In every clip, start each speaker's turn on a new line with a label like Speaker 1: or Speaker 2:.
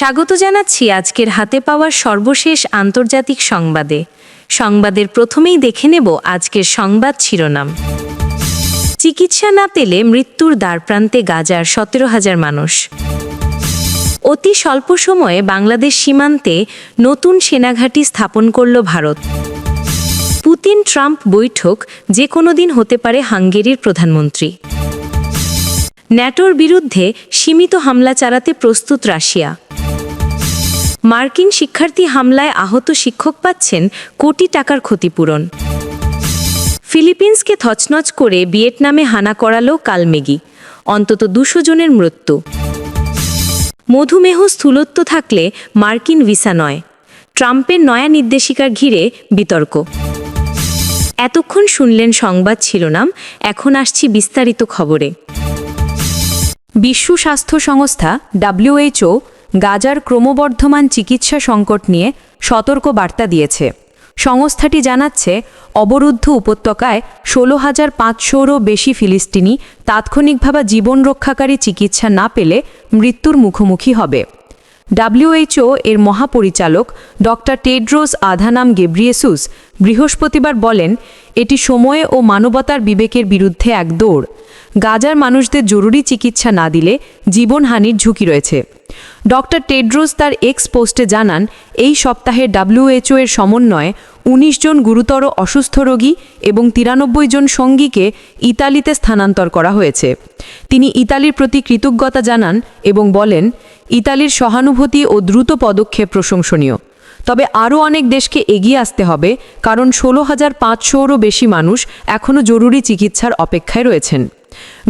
Speaker 1: স্বাগত জানাচ্ছি আজকের হাতে পাওয়া সর্বশেষ আন্তর্জাতিক সংবাদে। সংবাদের প্রথমেই দেখে নেব আজকের সংবাদ শিরোনাম। চিকিৎসা না পেলে মৃত্যুর দ্বারপ্রান্তে গাজার সতেরো হাজার মানুষ। অতি স্বল্প সময়ে বাংলাদেশ সীমান্তে নতুন সেনাঘাঁটি স্থাপন করল ভারত। পুতিন ট্রাম্প বৈঠক যে কোনো দিন হতে পারে হাঙ্গেরির প্রধানমন্ত্রী। ন্যাটোর বিরুদ্ধে সীমিত হামলা চালাতে প্রস্তুত রাশিয়া। মার্কিন শিক্ষার্থী হামলায় আহত শিক্ষক পাচ্ছেন কোটি টাকার ক্ষতিপূরণ। ফিলিপিন্সকে থচনচ করে ভিয়েতনামে হানা করালো কালমেগি অন্তত দুশো জনের মৃত্যু। মধুমেহ স্থূলত্ব থাকলে মার্কিন ভিসা নয়। ট্রাম্পের নয়া নির্দেশিকার ঘিরে বিতর্ক। এতক্ষণ শুনলেন সংবাদ শিরোনাম, এখন আসছি বিস্তারিত খবরে।
Speaker 2: বিশ্ব স্বাস্থ্য সংস্থা ডাব্লিউএইচও গাজার ক্রমবর্ধমান চিকিৎসা সংকট নিয়ে সতর্ক বার্তা দিয়েছে। সংস্থাটি জানাচ্ছে, অবরুদ্ধ উপত্যকায় ষোলো হাজার পাঁচশোরও বেশি ফিলিস্তিনি তাৎক্ষণিকভাবে জীবন রক্ষাকারী চিকিৎসা না পেলে মৃত্যুর মুখোমুখি হবে। ডাব্লিউএইচও এর মহাপরিচালক ডক্টর টেড্রোস আধানাম গেব্রিয়েসুস বৃহস্পতিবার বলেন, এটি সময়ে ও মানবতার বিবেকের বিরুদ্ধে এক দৌড়। গাজার মানুষদের জরুরি চিকিৎসা না দিলে জীবনহানির ঝুঁকি রয়েছে। ডক্টর টেড্রোস তার এক্স পোস্টে জানান, এই সপ্তাহে ডাব্লিউএইচও এর সমন্বয়ে ১৯ জন গুরুতর অসুস্থ রোগী এবং তিরানব্বই জন সঙ্গীকে ইতালিতে স্থানান্তর করা হয়েছে। তিনি ইতালির প্রতি কৃতজ্ঞতা জানান এবং বলেন, ইতালির সহানুভূতি ও দ্রুত পদক্ষেপ প্রশংসনীয়। তবে আরও অনেক দেশকে এগিয়ে আসতে হবে, কারণ ষোলো হাজার পাঁচশোরও বেশি মানুষ এখনও জরুরি চিকিৎসার অপেক্ষায় রয়েছেন।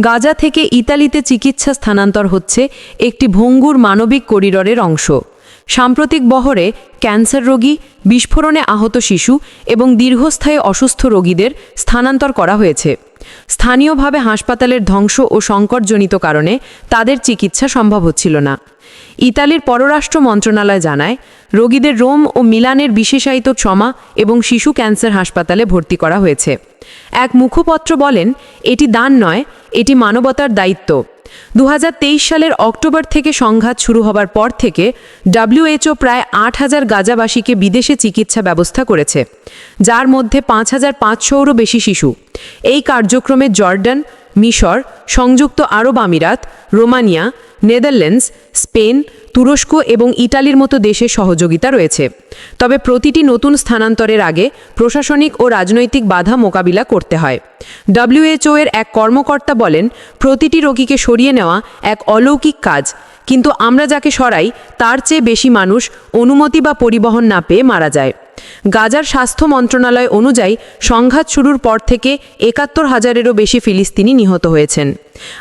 Speaker 2: গাজা থেকে ইতালিতে চিকিৎসা স্থানান্তর হচ্ছে একটি ভঙ্গুর মানবিক করিডরের অংশ। সাম্প্রতিক বহরে ক্যান্সার রোগী, বিস্ফোরণে আহত শিশু এবং দীর্ঘস্থায়ী অসুস্থ রোগীদের স্থানান্তর করা হয়েছে। স্থানীয়ভাবে হাসপাতালের ধ্বংস ও সংকটজনিত কারণে তাদের চিকিৎসা সম্ভব হচ্ছিল না। ইতালির পররাষ্ট্র মন্ত্রণালয় জানায়, রোগীদের রোম ও মিলানের বিশেষায়িত ট্রমা এবং শিশু ক্যান্সার হাসপাতালে ভর্তি করা হয়েছে। এক মুখপত্র বলেন, এটি দান নয়, এটি মানবতার দায়িত্ব। দু সালের অক্টোবর থেকে সংঘাত শুরু হবার পর থেকে ডাব্লিউএইচও প্রায় আট হাজার গাজাবাসীকে বিদেশে চিকিৎসা ব্যবস্থা করেছে, যার মধ্যে পাঁচ হাজার পাঁচশোরও বেশি শিশু। এই কার্যক্রমে জর্ডান, মিশর, সংযুক্ত আরব আমিরাত, রোমানিয়া নেদারল্যান্ডস, স্পেন, তুরস্ক এবং ইটালির মতো দেশে সহযোগিতা রয়েছে। তবে প্রতিটি নতুন স্থানান্তরের আগে প্রশাসনিক ও রাজনৈতিক বাধা মোকাবিলা করতে হয়। ডব্লিউএইচও এর এক কর্মকর্তা বলেন, প্রতিটি রোগীকে সরিয়ে নেওয়া এক অলৌকিক কাজ, কিন্তু আমরা যাকে সরাই, তার চেয়ে বেশি মানুষ অনুমতি বা পরিবহন না পেয়ে মারা যায়। গাজার স্বাস্থ্য মন্ত্রণালয় অনুযায়ী সংঘাত শুরুর পর থেকে একাত্তর হাজারেরও বেশি ফিলিস্তিনি নিহত হয়েছেন।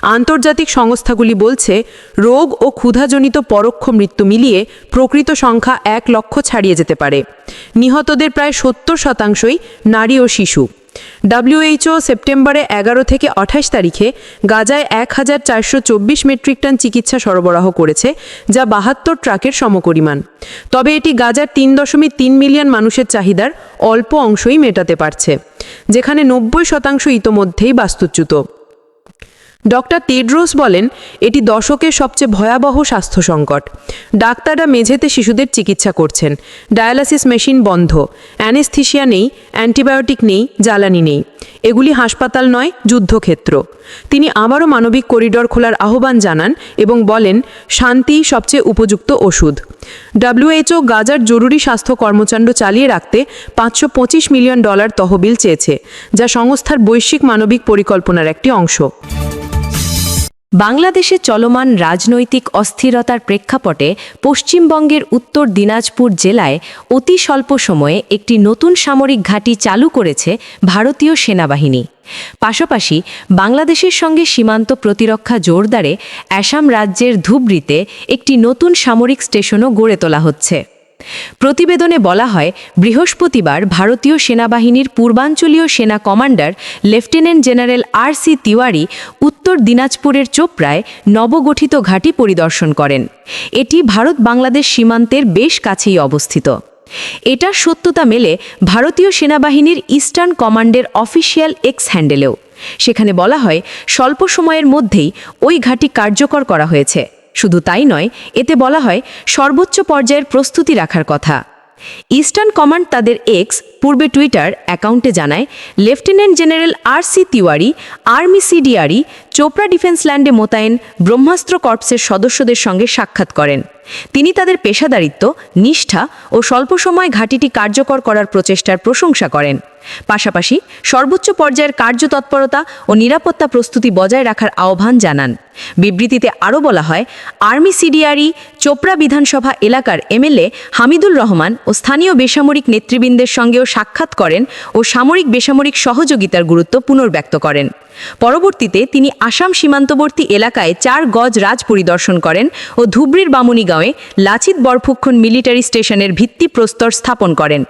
Speaker 2: আন্তর্জাতিক সংস্থাগুলি বলছে, রোগ ও ক্ষুধাজনিত পরোক্ষ মৃত্যু মিলিয়ে প্রকৃত সংখ্যা এক লক্ষ ছাড়িয়ে যেতে পারে। নিহতদের প্রায় সত্তর শতাংশই নারী ও শিশু। ডাব্লিউএইচও সেপ্টেম্বরে এগারো থেকে আঠাশ তারিখে গাজায় এক হাজার চারশো চব্বিশ মেট্রিক টন চিকিৎসা সরবরাহ করেছে, যা বাহাত্তর ট্রাকের সমপরিমাণ। তবে এটি গাজার তিন দশমিক তিন মিলিয়ন মানুষের চাহিদার অল্প অংশই মেটাতে পারছে, যেখানে নব্বই শতাংশ ইতোমধ্যেই বাস্তুচ্যুত। ডক্টর টেড্রোস বলেন, এটি দশকের সবচেয়ে ভয়াবহ স্বাস্থ্য সংকট ডাক্তাররা মেঝেতে শিশুদের চিকিৎসা করছেন। ডায়ালাসিস মেশিন বন্ধ। অ্যানেস্থিসিয়া নেই, অ্যান্টিবায়োটিক নেই, জ্বালানি নেই। এগুলি হাসপাতাল নয়, যুদ্ধক্ষেত্র। তিনি আবারও মানবিক করিডর খোলার আহ্বান জানান এবং বলেন, শান্তি সবচেয়ে উপযুক্ত ওষুধ। ডাব্লিউএইচও গাজার জরুরি স্বাস্থ্য কর্মকাণ্ড চালিয়ে রাখতে পাঁচশো পঁচিশ মিলিয়ন ডলার তহবিল চেয়েছে, যা সংস্থার বৈশ্বিক মানবিক পরিকল্পনার একটি অংশ।
Speaker 1: বাংলাদেশে চলমান রাজনৈতিক অস্থিরতার প্রেক্ষাপটে পশ্চিমবঙ্গের উত্তর দিনাজপুর জেলায় অতি স্বল্প সময়ে একটি নতুন সামরিক ঘাঁটি চালু করেছে ভারতীয় সেনাবাহিনী। পাশাপাশি বাংলাদেশের সঙ্গে সীমান্ত প্রতিরক্ষা জোরদারে অ্যাসাম রাজ্যের ধুবড়িতে একটি নতুন সামরিক স্টেশনও গড়ে তোলা হচ্ছে। প্রতিবেদনে বলা হয়, বৃহস্পতিবার ভারতীয় সেনাবাহিনীর পূর্বাঞ্চলীয় সেনা commander lieutenant general R C Tiwari উত্তর দিনাজপুরের চোপড়ায় নবগঠিত ঘাঁটি পরিদর্শন করেন। এটি ভারত বাংলাদেশ সীমান্তের বেশ কাছেই অবস্থিত। এটার সত্যতা মেলে ভারতীয় সেনাবাহিনীর ইস্টার্ন কমান্ডের অফিসিয়াল এক্স হ্যান্ডেলেও সেখানে বলা হয়, স্বল্প সময়ের মধ্যেই ওই ঘাঁটি কার্যকর করা হয়েছে। শুধু তাই নয়, এতে বলা হয় সর্বোচ্চ পর্যায়ের প্রস্তুতি রাখার কথা। ইস্টার্ন কমান্ড তাদের এক্স পূর্বে টুইটার অ্যাকাউন্টে জানায়, lieutenant general R C Tiwari, army CDRE Chopra defence ল্যান্ডে মোতায়েন ব্রহ্মাস্ত্র কর্পসের সদস্যদের সঙ্গে সাক্ষাৎ করেন। তিনি তাদের পেশাদারিত্ব, নিষ্ঠা ও স্বল্প সময় ঘাঁটিটি কার্যকর করার প্রচেষ্টার প্রশংসা করেন। পাশাপাশি সর্বোচ্চ পর্যায়ের কার্যতৎপরতা ও নিরাপত্তা প্রস্তুতি বজায় রাখার আহ্বান জানান। বিবৃতিতে আরও বলা হয়, আর্মি সিডিআরই চোপড়া বিধানসভা এলাকার এমএলএ হামিদুল রহমান ও স্থানীয় বেসামরিক নেতৃবৃন্দের সঙ্গেও সাক্ষাৎ করেন ও সামরিক বেসামরিক সহযোগিতার গুরুত্ব পুনর্ব্যক্ত করেন। পরবর্তীতে তিনি আসাম সীমান্তবর্তী এলাকায় চার গজ রাজ পরিদর্শন করেন ও ধুবড়ির বামুনিগাঁওয়ে লাচিত বরফুক্ষণ মিলিটারি স্টেশনের ভিত্তিপ্রস্তর স্থাপন করেন।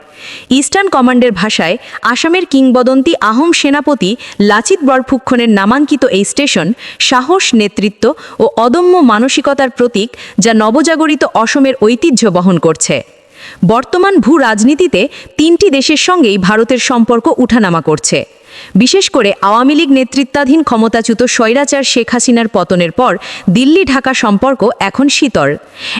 Speaker 1: ইস্টার্ন কমান্ডের ভাষায় আসামের কিংবদন্তি আহোম সেনাপতি লাচিত বরফুক্ষণের নামাঙ্কিত এই স্টেশন সাহস, নেতৃত্ব ও অদম্য মানসিকতার প্রতীক যা নবজাগরিত অসমের ঐতিহ্য বহন করছে। বর্তমান ভূ রাজনীতিতে তিনটি দেশের সঙ্গেই ভারতের সম্পর্ক উঠানামা করছে। বিশেষ করে আওয়ামী লীগ নেতৃত্বাধীন ক্ষমতাচ্যুত স্বৈরাচার শেখ হাসিনার পতনের পর দিল্লি ঢাকা সম্পর্ক এখন শীতল।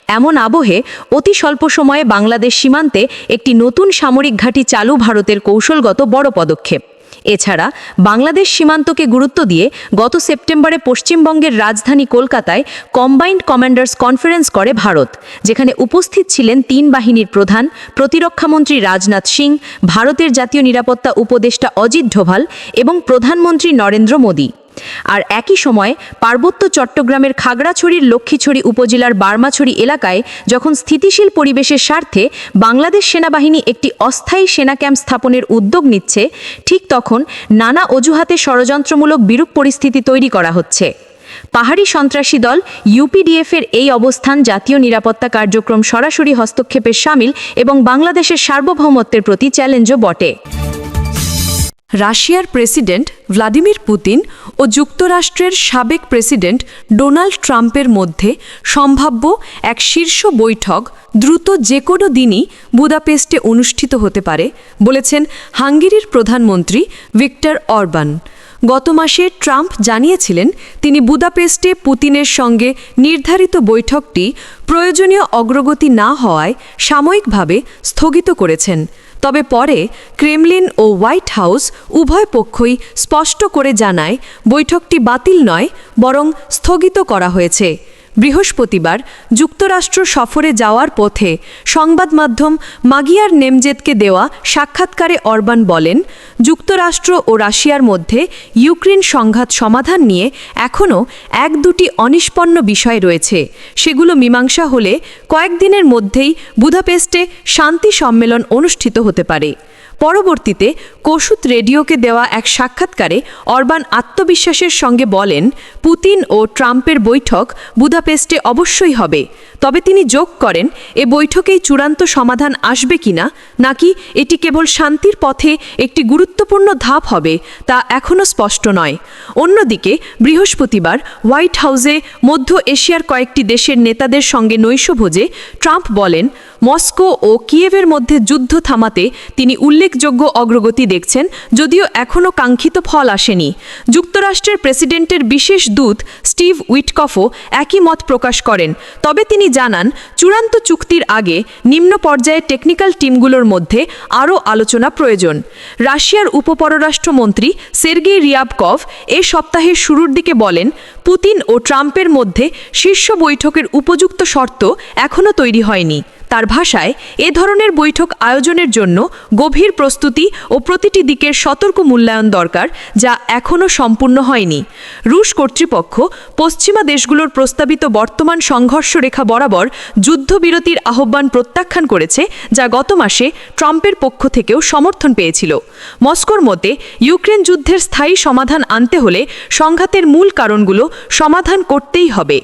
Speaker 1: এমন আবহে অতি স্বল্প সময়ে বাংলাদেশ সীমান্তে একটি নতুন সামরিক ঘাঁটি চালু ভারতের কৌশলগত বড় পদক্ষেপ। এছাড়া বাংলাদেশ সীমান্তকে গুরুত্ব দিয়ে গত সেপ্টেম্বরে পশ্চিমবঙ্গের রাজধানী কলকাতায় কম্বাইন্ড কমান্ডার্স কনফারেন্স করে ভারত, যেখানে উপস্থিত ছিলেন তিন বাহিনীর প্রধান প্রতিরক্ষামন্ত্রী রাজনাথ সিং, ভারতের জাতীয় নিরাপত্তা উপদেষ্টা অজিত ডোভাল এবং প্রধানমন্ত্রী নরেন্দ্র মোদী। আর একই সময় পার্বত্য চট্টগ্রামের খাগড়াছড়ির লক্ষ্মীছড়ি উপজেলার বার্মাছড়ি এলাকায় যখন স্থিতিশীল পরিবেশের স্বার্থে বাংলাদেশ সেনাবাহিনী একটি অস্থায়ী সেনা ক্যাম্প স্থাপনের উদ্যোগ নিচ্ছে, ঠিক তখন নানা অজুহাতে ষড়যন্ত্রমূলক বিরূপ পরিস্থিতি তৈরি করা হচ্ছে। পাহাড়ি সন্ত্রাসী দল ইউপিডিএফের এই অবস্থান জাতীয় নিরাপত্তা কার্যক্রম সরাসরি হস্তক্ষেপের সামিল এবং বাংলাদেশের সার্বভৌমত্বের প্রতি চ্যালেঞ্জও বটে।
Speaker 2: রাশিয়ার প্রেসিডেন্ট ভ্লাদিমির পুতিন ও যুক্তরাষ্ট্রের সাবেক প্রেসিডেন্ট ডোনাল্ড ট্রাম্পের মধ্যে সম্ভাব্য এক শীর্ষ বৈঠক দ্রুত যে কোনো দিনই বুদাপেস্টে অনুষ্ঠিত হতে পারে, বলেছেন হাঙ্গেরির প্রধানমন্ত্রী ভিক্টর অরবান। গত মাসে ট্রাম্প জানিয়েছিলেন তিনি বুদাপেস্টে পুতিনের সঙ্গে নির্ধারিত বৈঠকটি প্রয়োজনীয় অগ্রগতি না হওয়ায় সাময়িকভাবে স্থগিত করেছেন। তবে পরে ক্রেমলিন ও হোয়াইট হাউস উভয় পক্ষই স্পষ্ট করে জানায় বৈঠকটি বাতিল নয়, বরং স্থগিত করা হয়েছে। বৃহস্পতিবার যুক্তরাষ্ট্র সফরে যাওয়ার পথে সংবাদ মাধ্যম মাগিয়ার নেমজেদকে দেওয়া সাক্ষাৎকারে অরবান বলেন, যুক্তরাষ্ট্র ও রাশিয়ার মধ্যে ইউক্রেন সংঘাত সমাধান নিয়ে এখনও এক দুটি অনিষ্পন্ন বিষয় রয়েছে। সেগুলো মীমাংসা হলে কয়েকদিনের মধ্যেই বুধাপেস্টে শান্তি সম্মেলন অনুষ্ঠিত হতে পারে। পরবর্তীতে কসুত রেডিওকে দেওয়া এক সাক্ষাৎকারে অরবান আত্মবিশ্বাসের সঙ্গে বলেন, পুতিন ও ট্রাম্পের বৈঠক বুদাপেস্টে অবশ্যই হবে। তবে তিনি যোগ করেন, এ বৈঠকেই চূড়ান্ত সমাধান আসবে কিনা নাকি এটি কেবল শান্তির পথে একটি গুরুত্বপূর্ণ ধাপ হবে, তা এখনও স্পষ্ট নয়। অন্যদিকে, বৃহস্পতিবার হোয়াইট হাউসে মধ্য এশিয়ার কয়েকটি দেশের নেতাদের সঙ্গে নৈশভোজে ট্রাম্প বলেন মস্কো ও কিয়েভের মধ্যে যুদ্ধ থামাতে তিনি উল্লেখযোগ্য অগ্রগতি দেখছেন, যদিও এখনও কাঙ্ক্ষিত ফল আসেনি। যুক্তরাষ্ট্রের প্রেসিডেন্টের বিশেষ দূত স্টিভ উইটকফও একই মত প্রকাশ করেন। তবে তিনি জানান, চূড়ান্ত চুক্তির আগে নিম্ন পর্যায়ে টেকনিক্যাল টিমগুলোর মধ্যে আরও আলোচনা প্রয়োজন। রাশিয়ার উপপররাষ্ট্রমন্ত্রী সের্গেই রিয়াবকভ এ সপ্তাহের শুরুর দিকে বলেন, পুতিন ও ট্রাম্পের মধ্যে শীর্ষ বৈঠকের উপযুক্ত শর্ত এখনও তৈরি হয়নি। তার ভাষায় এ ধরনের বৈঠক আয়োজনের জন্য গভীর প্রস্তুতি ও প্রতিটি দিকের সতর্ক মূল্যায়ন দরকার, যা এখনও সম্পূর্ণ হয়নি। রুশ কর্তৃপক্ষ পশ্চিমা দেশগুলোর প্রস্তাবিত বর্তমান সংঘর্ষ রেখা বরাবর যুদ্ধবিরতির আহ্বান প্রত্যাখ্যান করেছে, যা গত মাসে ট্রাম্পের পক্ষ থেকেও সমর্থন পেয়েছিল। মস্কোর মতে, ইউক্রেন যুদ্ধের স্থায়ী সমাধান আনতে হলে সংঘাতের মূল কারণগুলো সমাধান করতেই হবে।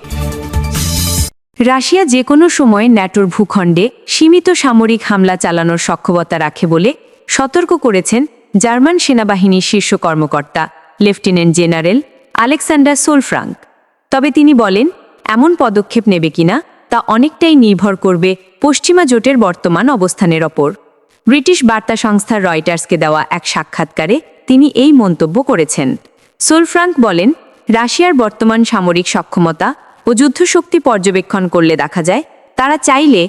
Speaker 1: রাশিয়া যে কোনো সময় ন্যাটোর ভূখণ্ডে সীমিত সামরিক হামলা চালানোর সক্ষমতা রাখে বলে সতর্ক করেছেন জার্মান সেনাবাহিনীর শীর্ষ কর্মকর্তা, লেফটেন্যান্ট জেনারেল আলেকসান্ডার সোলফ্রাঙ্ক। তবে তিনি বলেন, এমন পদক্ষেপ নেবে কিনা তা অনেকটাই নির্ভর করবে পশ্চিমা জোটের বর্তমান অবস্থানের ওপর। ব্রিটিশ বার্তা সংস্থা রয়টার্সকে দেওয়া এক সাক্ষাৎকারে তিনি এই মন্তব্য করেছেন। সোলফ্রাঙ্ক বলেন, রাশিয়ার বর্তমান সামরিক সক্ষমতা ও যুদ্ধশক্তি পর্যবেক্ষণ করলে দেখা যায়, তারা চাইলে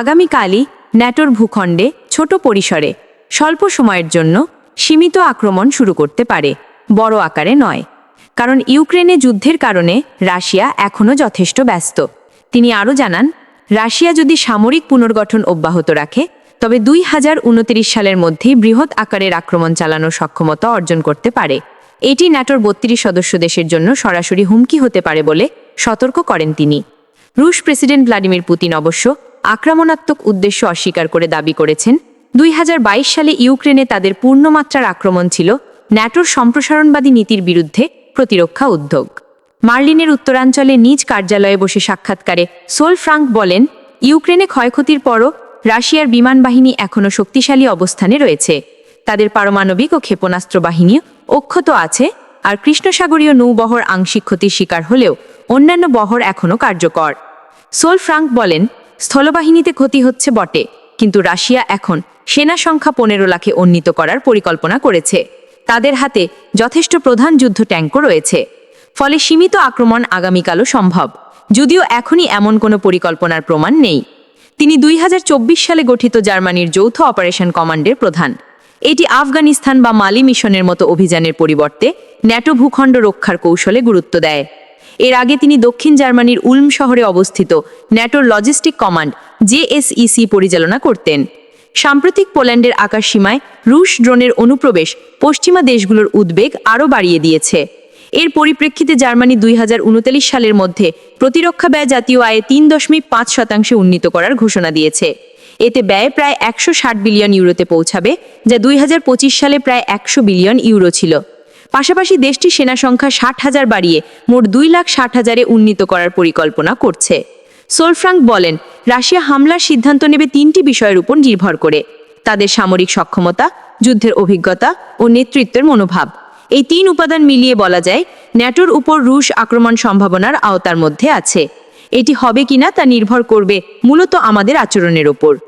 Speaker 1: আগামীকালই ন্যাটোর ভূখণ্ডে ছোট পরিসরে স্বল্প সময়ের জন্য সীমিত আক্রমণ শুরু করতে পারে, বড় আকারে নয়। কারণ ইউক্রেনে যুদ্ধের কারণে রাশিয়া এখনও যথেষ্ট ব্যস্ত। তিনি আরও জানান, রাশিয়া যদি সামরিক পুনর্গঠন অব্যাহত রাখে, তবে দুই হাজার উনত্রিশ সালের মধ্যেই বৃহৎ আকারের আক্রমণ চালানোর সক্ষমতা অর্জন করতে পারে। এটি ন্যাটোর বত্রিশ সদস্য দেশের জন্য সরাসরি হুমকি হতে পারে বলে সতর্ক করেন তিনি। রুশ প্রেসিডেন্ট ভ্লাদিমির পুতিন অবশ্য আক্রমণাত্মক উদ্দেশ্য অস্বীকার করে দাবি করেছেন। দুই হাজার বাইশ সালে ইউক্রেনে তাদের পূর্ণমাত্রার আক্রমণ ছিল ন্যাটোর সম্প্রসারণবাদী নীতির বিরুদ্ধে প্রতিরক্ষা উদ্যোগ। মার্লিনের উত্তরাঞ্চলে নিজ কার্যালয়ে বসে সাক্ষাৎকারে সোল ফ্রাঙ্ক বলেন, ইউক্রেনে ক্ষয়ক্ষতির পরও রাশিয়ার বিমান বাহিনী এখনও শক্তিশালী অবস্থানে রয়েছে। তাদের পারমাণবিক ও ক্ষেপণাস্ত্র বাহিনী অক্ষত আছে, আর কৃষ্ণসাগরীয় নৌবহর আংশিক ক্ষতির শিকার হলেও অন্যান্য বহর এখনও কার্যকর। সোল ফ্রাঙ্ক বলেন, স্থলবাহিনীতে ক্ষতি হচ্ছে বটে, কিন্তু রাশিয়া এখন সেনা সংখ্যা পনেরো লাখে উন্নীত করার পরিকল্পনা করেছে। তাদের হাতে যথেষ্ট প্রধান যুদ্ধ ট্যাঙ্কও রয়েছে। ফলে সীমিত আক্রমণ আগামীকালও সম্ভব, যদিও এখনই এমন কোনো পরিকল্পনার প্রমাণ নেই। তিনি দুই হাজার চব্বিশ সালে গঠিত জার্মানির যৌথ অপারেশন কমান্ডের প্রধান। এটি আফগানিস্তান বা মালি মিশনের মতো অভিযানের পরিবর্তে ন্যাটো ভূখণ্ড রক্ষার কৌশলে গুরুত্ব দেয়। এর আগে তিনি দক্ষিণ জার্মানির উলম শহরে অবস্থিত ন্যাটোর লজিস্টিক কমান্ড জেএসইসি পরিচালনা করতেন। সাম্প্রতিক পোল্যান্ডের আকাশসীমায় রুশ ড্রোনের অনুপ্রবেশ পশ্চিমা দেশগুলোর উদ্বেগ আরও বাড়িয়ে দিয়েছে। এর পরিপ্রেক্ষিতে জার্মানি দুই সালের মধ্যে প্রতিরক্ষা ব্যয় জাতীয় আয়ে তিন দশমিক পাঁচ শতাংশে উন্নীত করার ঘোষণা দিয়েছে। এতে ব্যয় প্রায় একশো ষাট বিলিয়ন ইউরোতে পৌঁছাবে, যা দুই হাজার পঁচিশ সালে প্রায় একশো বিলিয়ন ইউরো ছিল। পাশাপাশি দেশটি সেনা সংখ্যা ষাট হাজার বাড়িয়ে মোট দুই লাখ ষাট হাজারে উন্নীত করার পরিকল্পনা করছে। সোলফ্রাঙ্ক বলেন, রাশিয়া হামলার সিদ্ধান্ত নেবে তিনটি বিষয়ের উপর নির্ভর করে, তাদের সামরিক সক্ষমতা, যুদ্ধের অভিজ্ঞতা ও নেতৃত্বের মনোভাব। এই তিন উপাদান মিলিয়ে বলা যায়, ন্যাটোর উপর রুশ আক্রমণ সম্ভাবনার আওতার মধ্যে আছে। এটি হবে কিনা তা নির্ভর করবে মূলত আমাদের আচরণের ওপর।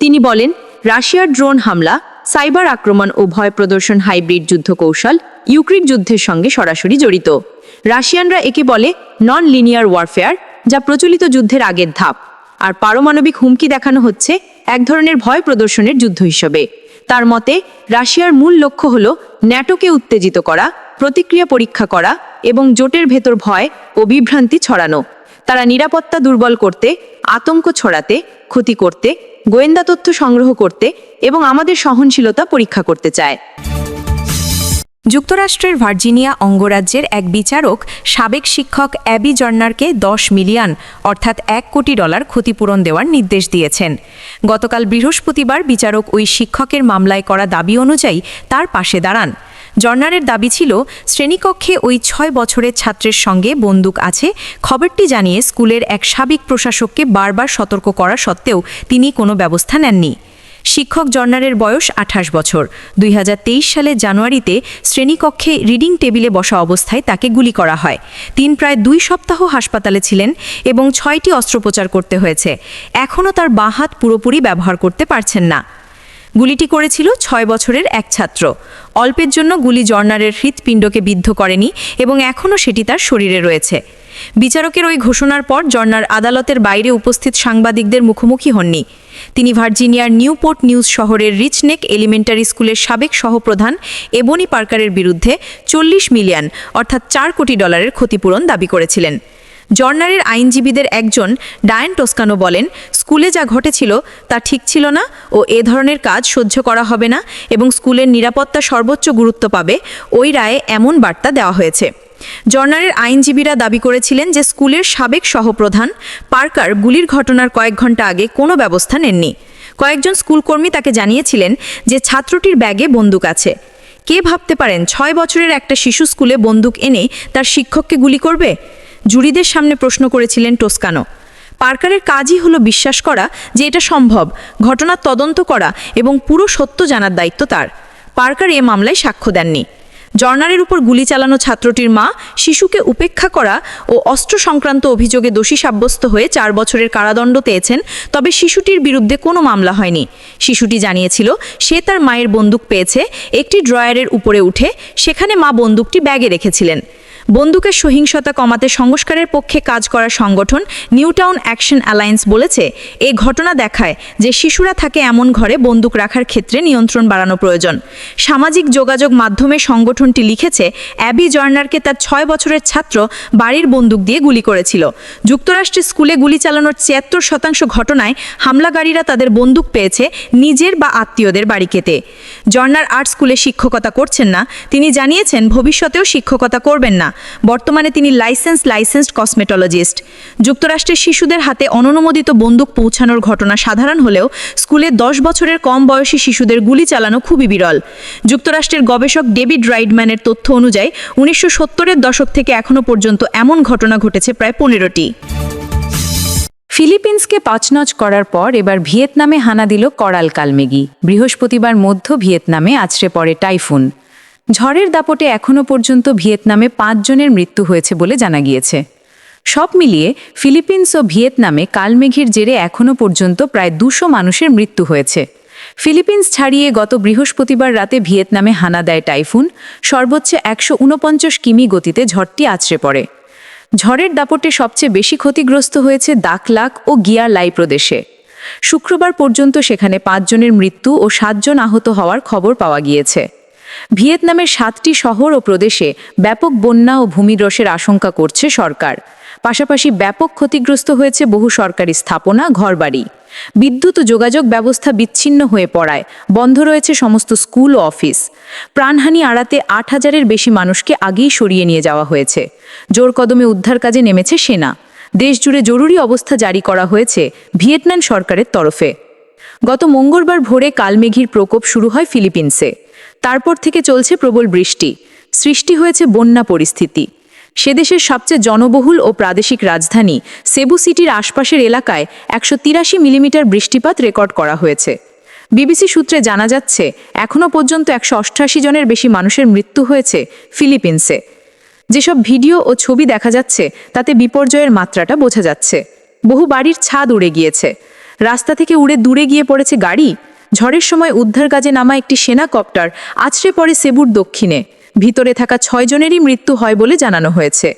Speaker 1: তিনি বলেন, রাশিয়ার ড্রোন হামলা, সাইবার আক্রমণ ও ভয় প্রদর্শন হাইব্রিড যুদ্ধ কৌশল ইউক্রেন যুদ্ধের সঙ্গে সরাসরি জড়িত। রাশিয়ানরা একে বলে নন লিনিয়ার ওয়ারফেয়ার, যা প্রচলিত যুদ্ধের আগের ধাপ। আর পারমাণবিক হুমকি দেখানো হচ্ছে এক ধরনের ভয় প্রদর্শনের যুদ্ধ হিসেবে। তার মতে, রাশিয়ার মূল লক্ষ্য হল ন্যাটোকে উত্তেজিত করা, প্রতিক্রিয়া পরীক্ষা করা এবং জোটের ভেতর ভয় ও বিভ্রান্তি ছড়ানো। তারা নিরাপত্তা দুর্বল করতে, আতঙ্ক ছড়াতে, ক্ষতি করতে, গোয়েন্দা তথ্য সংগ্রহ করতে এবং আমাদের সহনশীলতা পরীক্ষা করতে চায়।
Speaker 2: যুক্তরাষ্ট্রের ভার্জিনিয়া অঙ্গরাজ্যের এক বিচারক, সাবেক শিক্ষক অ্যাবি জর্নারকে দশ মিলিয়ন, অর্থাৎ এক কোটি ডলার ক্ষতিপূরণ দেওয়ার নির্দেশ দিয়েছেন। গতকাল বৃহস্পতিবার বিচারক ওই শিক্ষকের মামলায় করা দাবি অনুযায়ী তার পাশে দাঁড়ান। জর্নারের দাবি ছিল, শ্রেণীকক্ষে ওই ছয় বছরের ছাত্রের সঙ্গে বন্দুক আছে। খবরটি জানিয়ে স্কুলের এক সাবেক প্রশাসককে বারবার সতর্ক করা সত্ত্বেও তিনি কোনো ব্যবস্থা নেননি। শিক্ষক জর্নারের বয়স আঠাশ বছর। দুই হাজার তেইশ সালের জানুয়ারিতে শ্রেণীকক্ষে রিডিং টেবিলে বসা অবস্থায় তাকে গুলি করা হয়। তিন প্রায় দুই সপ্তাহ হাসপাতালে ছিলেন এবং ছয়টি অস্ত্রোপচার করতে হয়েছে। এখনও তার বাঁ হাত পুরোপুরি ব্যবহার করতে পারছেন না। গুলিটি করেছিল ছয় বছরের এক ছাত্র। অল্পের জন্য গুলি জর্নারের হৃৎপিণ্ডকে বিদ্ধ করেনি এবং এখনও সেটি তার শরীরে রয়েছে। বিচারকের ওই ঘোষণার পর জর্নার আদালতের বাইরে উপস্থিত সাংবাদিকদের মুখোমুখি হননি। তিনি ভার্জিনিয়ার নিউপোর্ট নিউজ শহরের রিচনেক এলিমেন্টারি স্কুলের সাবেক সহপ্রধান এবনি পার্কারের বিরুদ্ধে চল্লিশ মিলিয়ন, অর্থাৎ চার কোটি ডলারের ক্ষতিপূরণ দাবি করেছিলেন। জর্নারের আইনজীবীদের একজন ডায়ান টোস্কানো বলেন, স্কুলে যা ঘটেছিল তা ঠিক ছিল না ও এ ধরনের কাজ সহ্য করা হবে না এবং স্কুলের নিরাপত্তা সর্বোচ্চ গুরুত্ব পাবে। ওই রায়ে এমন বার্তা দেওয়া হয়েছে। জর্নারের আইনজীবীরা দাবি করেছিলেন যে স্কুলের সাবেক সহপ্রধান পার্কার গুলির ঘটনার কয়েক ঘণ্টা আগে কোনো ব্যবস্থা নেননি। কয়েকজন স্কুলকর্মী তাকে জানিয়েছিলেন যে ছাত্রটির ব্যাগে বন্দুক আছে। কে ভাবতে পারেন, ছয় বছরের একটা শিশু স্কুলে বন্দুক এনে তার শিক্ষককে গুলি করবে? জুরিদের সামনে প্রশ্ন করেছিলেন টোস্কানো। পার্কারের কাজই হলো বিশ্বাস করা যে এটা সম্ভব ঘটনার তদন্ত করা এবং পুরো সত্য জানার দায়িত্ব তার। পার্কার এ মামলায় সাক্ষ্য দেননি। জর্নারের উপর গুলি চালানো ছাত্রটির মা শিশুকে উপেক্ষা করা ও অস্ত্র সংক্রান্ত অভিযোগে দোষী সাব্যস্ত হয়ে চার বছরের কারাদণ্ড পেয়েছেন, তবে শিশুটির বিরুদ্ধে কোনো মামলা হয়নি। শিশুটি জানিয়েছিল, সে তার মায়ের বন্দুক পেয়েছে, একটি ড্রয়ারের উপরে উঠে সেখানে মা বন্দুকটি ব্যাগে রেখেছিলেন।
Speaker 3: বন্দুকের সহিংসতা কমাতে সংস্কারের পক্ষে কাজ করা সংগঠন নিউটাউন অ্যাকশন অ্যালায়েন্স বলেছে। এই ঘটনা দেখায় যে শিশুরা থাকে এমন ঘরে বন্দুক রাখার ক্ষেত্রে নিয়ন্ত্রণ বাড়ানো প্রয়োজন। সামাজিক যোগাযোগ মাধ্যমে সংগঠনটি লিখেছে, অ্যাবি জর্নারকে তার ছয় বছরের ছাত্র বাড়ির বন্দুক দিয়ে গুলি করেছিল। যুক্তরাষ্ট্রে স্কুলে গুলি চালানোর ছিয়াত্তর শতাংশ ঘটনায় হামলাকারীরা তাদের বন্দুক পেয়েছে নিজের বা আত্মীয়দের বাড়িকেতে জর্নার আর্ট স্কুলে শিক্ষকতা করছেন না। তিনি জানিয়েছেন, ভবিষ্যতেও শিক্ষকতা করবেন না। বর্তমানে তিনি লাইসেন্স লাইসেন্সড কসমেটোলজিস্ট। যুক্তরাষ্ট্রের শিশুদের হাতে অননুমোদিত বন্দুক পৌঁছানোর ঘটনা সাধারণ হলেও স্কুলে দশ বছরের কম বয়সী শিশুদের গুলি চালানো খুবই বিরল। যুক্তরাষ্ট্রের গবেষক ডেভিড রাইডম্যানের তথ্য অনুযায়ী, উনিশশো সত্তরের দশক থেকে এখনও পর্যন্ত এমন ঘটনা ঘটেছে প্রায় পনেরোটি।
Speaker 2: ফিলিপিন্সকে পাচনচ করার পর এবার ভিয়েতনামে হানা দিল করাল কালমেগি। বৃহস্পতিবার মধ্য ভিয়েতনামে আছড়ে পড়ে টাইফুন। ঝড়ের দাপটে এখনও পর্যন্ত ভিয়েতনামে পাঁচজনের মৃত্যু হয়েছে বলে জানা গিয়েছে। সব মিলিয়ে ফিলিপিন্স ও ভিয়েতনামে কালমেঘির জেরে এখনও পর্যন্ত প্রায় দুশো মানুষের মৃত্যু হয়েছে। ফিলিপিন্স ছাড়িয়ে গত বৃহস্পতিবার রাতে ভিয়েতনামে হানা দেয় টাইফুন, সর্বোচ্চ একশো উনপঞ্চাশ কিমি গতিতে ঝড়টি আছড়ে পড়ে। ঝড়ের দাপটে সবচেয়ে বেশি ক্ষতিগ্রস্ত হয়েছে দাকলাক ও গিয়ার লাই প্রদেশে। শুক্রবার পর্যন্ত সেখানে পাঁচজনের মৃত্যু ও সাতজন আহত হওয়ার খবর পাওয়া গিয়েছে। ভিয়েতনামের সাতটি শহর ও প্রদেশে ব্যাপক বন্যা ও ভূমিধসের আশঙ্কা করছে সরকার। পাশাপাশি ব্যাপক ক্ষতিগ্রস্ত হয়েছে বহু সরকারি স্থাপনা, ঘরবাড়ি। বিদ্যুৎ ও যোগাযোগ ব্যবস্থা বিচ্ছিন্ন হয়ে পড়ায়, বন্ধ রয়েছে সমস্ত স্কুল ও অফিস। প্রাণহানি আড়াতে আট হাজারের বেশি মানুষকে আগেই সরিয়ে নিয়ে যাওয়া হয়েছে। জোর কদমে উদ্ধার কাজে নেমেছে সেনা। দেশজুড়ে জরুরি অবস্থা জারি করা হয়েছে ভিয়েতনাম সরকারের তরফে। গত মঙ্গলবার ভোরে কালমেঘির প্রকোপ শুরু হয় ফিলিপিন্সে। তারপর থেকে চলছে প্রবল বৃষ্টি। সৃষ্টি হয়েছে বন্যা পরিস্থিতি। সে দেশের সবচেয়ে জনবহুল ও প্রাদেশিক রাজধানী সেবু সিটির আশপাশের এলাকায় একশো তিরাশি মিলিমিটার বৃষ্টিপাত রেকর্ড করা হয়েছে। বিবিসি সূত্রে জানা যাচ্ছে, এখনও পর্যন্ত একশো অষ্টআশি জনের বেশি মানুষের মৃত্যু হয়েছে ফিলিপিন্সে। যেসব ভিডিও ও ছবি দেখা যাচ্ছে, তাতে বিপর্যয়ের মাত্রাটা বোঝা যাচ্ছে। বহু বাড়ির ছাদ উড়ে গিয়েছে। রাস্তা থেকে উড়ে দূরে গিয়ে পড়েছে গাড়ি। ঝড়ের সময় উদ্ধার কাজে নামা একটি সেনা কপ্টার আছড়ে পড়ে সেবুর দক্ষিণে। ভিতরে থাকা ছয়জনেরই মৃত্যু হয় বলে জানানো হয়েছে।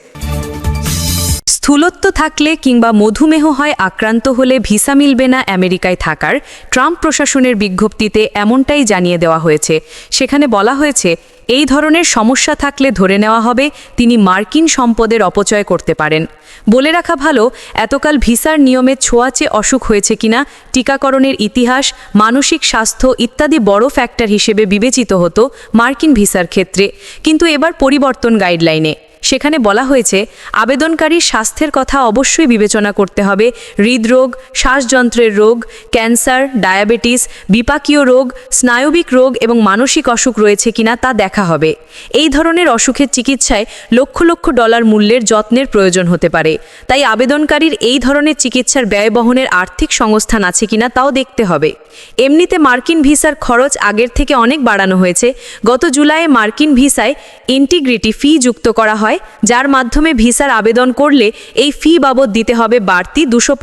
Speaker 2: স্থূলত্ব থাকলে কিংবা মধুমেহ হয় আক্রান্ত হলে ভিসা মিলবে না আমেরিকায় থাকার, ট্রাম্প প্রশাসনের বিজ্ঞপ্তিতে এমনটাই জানিয়ে দেওয়া হয়েছে। সেখানে বলা হয়েছে, এই ধরনের সমস্যা থাকলে ধরে নেওয়া হবে তিনি মার্কিন সম্পদের অপচয় করতে পারেন। বলে রাখা ভালো, এতকাল ভিসার নিয়মে ছোঁয়াচে অসুখ হয়েছে কিনা, টিকাকরণের ইতিহাস, মানসিক স্বাস্থ্য ইত্যাদি বড় ফ্যাক্টর হিসেবে বিবেচিত হতো মার্কিন ভিসার ক্ষেত্রে। কিন্তু এবার পরিবর্তন গাইডলাইনে। সেখানে বলা হয়েছে, আবেদনকারীর স্বাস্থ্যের কথা অবশ্যই বিবেচনা করতে হবে। হৃদরোগ, শ্বাসযন্ত্রের রোগ, ক্যান্সার, ডায়াবেটিস, বিপাকীয় রোগ, স্নায়বিক রোগ এবং মানসিক অসুখ রয়েছে কিনা তা দেখা হবে। এই ধরনের অসুখের চিকিৎসায় লক্ষ লক্ষ ডলার মূল্যের যত্নের প্রয়োজন হতে পারে। তাই আবেদনকারীর এই ধরনের চিকিৎসার ব্যয় বহনের আর্থিক সংস্থান আছে কিনা তাও দেখতে হবে। এমনিতে মার্কিন ভিসার খরচ আগের থেকে অনেক বাড়ানো হয়েছে। গত জুলাইয়ে মার্কিন ভিসায় ইন্টিগ্রিটি ফি যুক্ত করা হয়। যার মাধ্যমে ভিসার আবেদন করলে এই ফি বাবদ দিতে হবে বাড়তি দুশো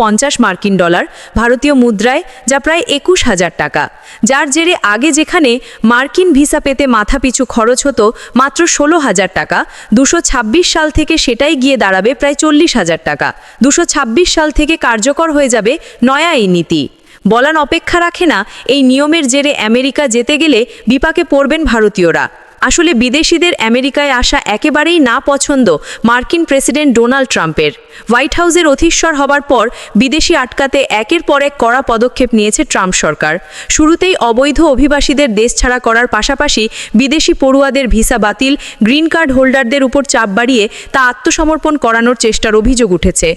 Speaker 2: মার্কিন ডলার ভারতীয় মুদ্রায়, যা প্রায় একুশ হাজার টাকা। যার জেরে আগে যেখানে মার্কিন ভিসা পেতে মাথাপিছু খরচ হতো মাত্র ষোলো হাজার টাকা, দুশো সাল থেকে সেটাই গিয়ে দাঁড়াবে প্রায় চল্লিশ হাজার টাকা। দুশো সাল থেকে কার্যকর হয়ে যাবে নয়া এই নীতি। বলান অপেক্ষা রাখে না, এই নিয়মের জেরে আমেরিকা যেতে গেলে বিপাকে পড়বেন ভারতীয়রা। আসলে বিদেশিদের আমেরিকায় আসা একেবারেই না পছন্দ মার্কিন প্রেসিডেন্ট ডোনাল্ড ট্রাম্পের। হোয়াইট হাউসের অধীশ্বর হবার পর বিদেশি আটকাতে একের পর এক কড়া পদক্ষেপ নিয়েছে ট্রাম্প সরকার। শুরুতেই অবৈধ অভিবাসীদের দেশ ছাড়া করার পাশাপাশি বিদেশি পড়ুয়াদের ভিসা বাতিল, গ্রিন কার্ড হোল্ডারদের উপর চাপ বাড়িয়ে তা আত্মসমর্পণ করানোর চেষ্টার অভিযোগ উঠেছে।